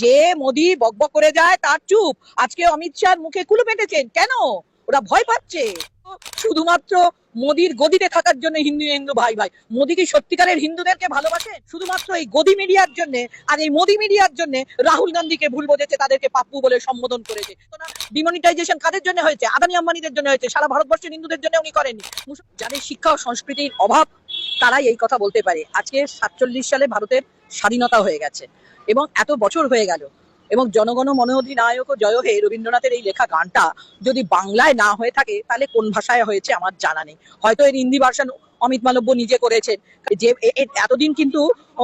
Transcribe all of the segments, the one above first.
যে মোদি বকবক করে যায়, তার চুপ। আজকে অমিত শাহ মুখে কুলু পেটেছেন। কেন? ওরা ভয় পাচ্ছে। শুধুমাত্র মোদির গদিতে থাকার জন্য হিন্দু হিন্দু ভাই ভাই। মোদি কি সত্যিকারের হিন্দুদেরকে ভালোবাসে? শুধুমাত্র এই গদি মিডিয়ার জন্য আর এই মোদি মিডিয়ার জন্য রাহুল গান্ধীকে ভুল বোঝেছে, তাদেরকে পাপ্পু বলে সম্বোধন করেছে। ডিমনিটাইজেশন কাদের জন্য হয়েছে? আদানি আম্বানিদের জন্য হয়েছে? সারা ভারতবর্ষের হিন্দুদের জন্য উনি করেনি যাদের শিক্ষা ও সংস্কৃতির অভাব তারাই এই কথা বলতে পারে। আজকে সাতচল্লিশ সালে ভারতের স্বাধীনতা হয়ে গেছে এবং এত বছর হয়ে গেল এবং জনগণ মনোধিনায়ক ও জয় হে রবীন্দ্রনাথের এই লেখা গানটা যদি বাংলায় না হয়ে থাকে, তাহলে কোন ভাষায় হয়েছে আমার জানা নেই। হয়তো এর হিন্দি ভার্সন অমিত মালব্য নিজে করেছেন যে এতদিন কিন্তু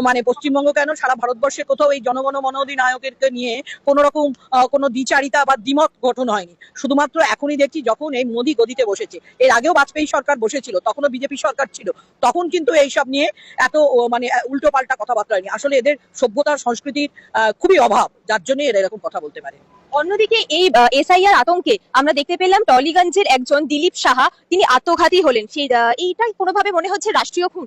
মানে পশ্চিমবঙ্গ কেন? সারা ভারতবর্ষে কোথাও এই জনগণ মনোধিনায়কেরকে নিয়ে কোনো রকম কোনো দ্বিচারিতা বা দ্বিমত গঠন হয়নি। শুধুমাত্র এখনই দেখছি যখন এই মোদি গদিতে বসেছে। এর আগেও বাজপেয়ী সরকার বসেছিল, তখনও বিজেপি সরকার ছিল। তখন কিন্তু এইসব নিয়ে এত মানে উল্টো পাল্টা কথাবার্তা হয়নি। আসলে এদের সভ্যতার সংস্কৃতির খুবই অভাব। যার জন্য এরা এরকম কথা বলতে পারে। অন্যদিকে এই এসআইআর আতঙ্কে আমরা দেখতে পেলাম টলিগঞ্জের একজন দিলীপ সাহা, তিনি আত্মঘাতী হলেন। সেই এইটাই কোনোভাবে মনে হচ্ছে রাষ্ট্রীয় খুন?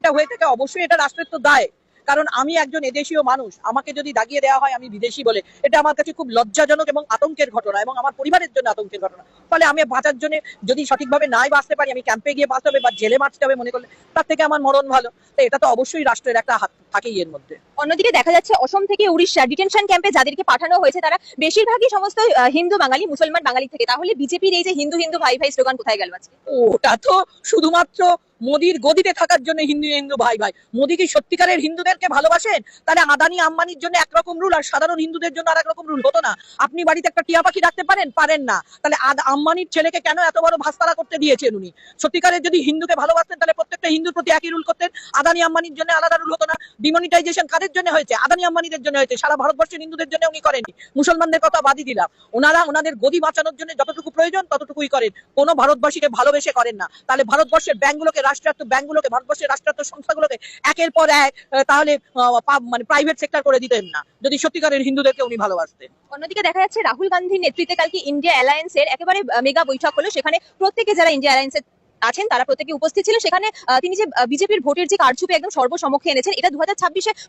এটা হয়ে থাকে, অবশ্যই এটা রাষ্ট্রের তো দায়। কারণ আমি একজন এদেশীয় মানুষ, আমাকে যদি দাগিয়ে দেওয়া হয় আমি বিদেশি বলে, এটা আমার কাছে খুব লজ্জাজনক এবং আতঙ্কের ঘটনা এবং আমার পরিবারের জন্য আতঙ্কের ঘটনা। ফলে আমি বাঁচার জন্য যদি সঠিকভাবে নাই বাঁচতে পারি, আমি ক্যাম্পে গিয়ে বাঁচতে হবে বা জেলে বাঁচতে হবে মনে করলে, তার থেকে আমার মরণ ভালো। তো এটা তো অবশ্যই রাষ্ট্রের একটা হাত থাকেই এর মধ্যে। অন্যদিকে দেখা যাচ্ছে অসম থেকে উড়িষ্যা ডিটেনশন ক্যাম্পে যাদেরকে পাঠানো হয়েছে, তারা বেশিরভাগই সমস্ত হিন্দু বাঙালি, মুসলমান বাঙালি থেকে। তাহলে বিজেপির এই যে হিন্দু হিন্দু ভাই ভাই স্লোগান কোথায় গেল আজকে? ওটা তো শুধুমাত্র মোদির গদিতে থাকার জন্য হিন্দু হিন্দু ভাই ভাই। মোদি কি সত্যিকারের হিন্দুদেরকে ভালোবাসেন? তাহলে আদানি আম্বানির জন্য একরকম রুল আর সাধারণ হিন্দুদের জন্য আর রকম রুল হতো না? আপনি বাড়িতে একটা টিয়া পাখি রাখতে পারেন? পারেন না। তাহলে আম্বানির ছেলেকে কেন এত বড় ভাস্তারা করতে দিয়েছেন উনি? সত্যিকারের যদি হিন্দুকে ভালোবাসতেন, তাহলে প্রত্যেকটা হিন্দুর প্রতি একই রুল করতেন। আদানি আম্বানির জন্য আলাদা রুল হতো না। ডিমনিটাইজেশন কাদের জন্য হয়েছে, আদানি আম্বানিদের জন্য হয়েছে, সারা ভারতবর্ষের হিন্দুদের জন্য উনি করেননি। মুসলমানদের কথা বাদই দিলাম। ওনারা, ওনাদের গদি বাঁচানোর জন্য যতটুকু প্রয়োজন ততটুকুই করেন। কোনো ভারতবাসীকে ভালোবেসে করেন না। তাহলে ভারতবর্ষের ব্যাংকগুলোকে, রাষ্ট্রায়ত্ত ব্যাংকগুলোকে, ভারতবর্ষের রাষ্ট্রায়ত্ত সংস্থাগুলোকে একের পর এক তাহলে মানে প্রাইভেট সেক্টর করে দিতেন না। যদি সত্যিকারের হিন্দুদেরকে উনি ভালোবাসতেন। অন্যদিকে দেখা যাচ্ছে রাহুল গান্ধীর নেতৃত্বে কালকে ইন্ডিয়া অ্যালায়েন্সের একেবারে মেগা বৈঠক হলো। সেখানে প্রত্যেকে যারা ইন্ডিয়া অ্যালায়েন্সের আছেন, তারা প্রত্যেকে উপস্থিত ছিল। সেখানে তিনি যে বিজেপির ভোটের যে কারচুপি একদম সর্বসমক্ষে এনেছেন, এটা দু হাজার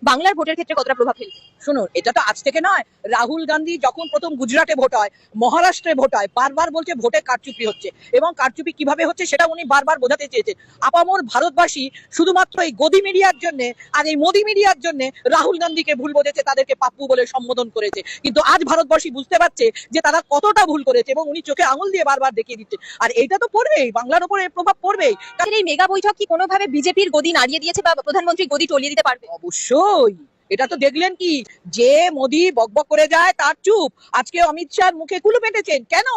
বাংলার ভোটের ক্ষেত্রে কতটা প্রভাব ফেলবে? শুনুন, এটা তো আজ থেকে নয়। রাহুল গান্ধী যখন প্রথম গুজরাটে ভোট হয়, মহারাষ্ট্রে ভোট হয়, বারবার বলছে ভোটে কারচুপি হচ্ছে। এবং কারচুপি কীভাবে হচ্ছে সেটা উনি বারবার বোঝাতে চেয়েছেন। আপামর ভারতবাসী শুধুমাত্র এই গদি মিডিয়ার জন্য আর এই মোদি মিডিয়ার জন্য রাহুল গান্ধীকে ভুল বোঝেছে, তাদেরকে পাপ্পু বলে সম্বোধন করেছে। কিন্তু আজ ভারতবাসী বুঝতে পারছে যে তারা কতটা ভুল করেছে এবং উনি চোখে আঙুল দিয়ে বারবার দেখিয়ে দিচ্ছে আর এইটা তো পড়বেই, বাংলার উপরে প্রভাব পড়বেই। তাদের এই মেগা বৈঠক কি কোনোভাবে বিজেপির গদি নাড়িয়ে দিয়েছে বা প্রধানমন্ত্রী গদি টলিয়ে দিতে পারবে? অবশ্যই। এটা তো দেখলেন কি? যে মোদি বকবক করে যায় তার চুপ। আজকে অমিত শাহর মুখে কুলু পেটেছেন। কেন?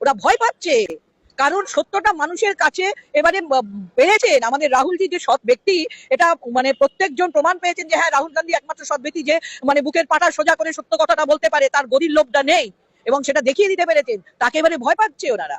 ওরা ভয় পাচ্ছে। কারণ সত্যটা মানুষের কাছে এবারে বেড়েছেন আমাদের রাহুলজি যে সৎ ব্যক্তি এটা মানে প্রত্যেকজন প্রমাণ পেয়েছেন যে হ্যাঁ রাহুল গান্ধী একমাত্র সৎ ব্যক্তি যে মানে বুকের পাটা সোজা করে সত্য কথাটা বলতে পারে। তার গদির লোভটা নেই এবং সেটা দেখিয়ে দিতে পেরেছেন। তাকে এবারে ভয় পাচ্ছে ওনারা।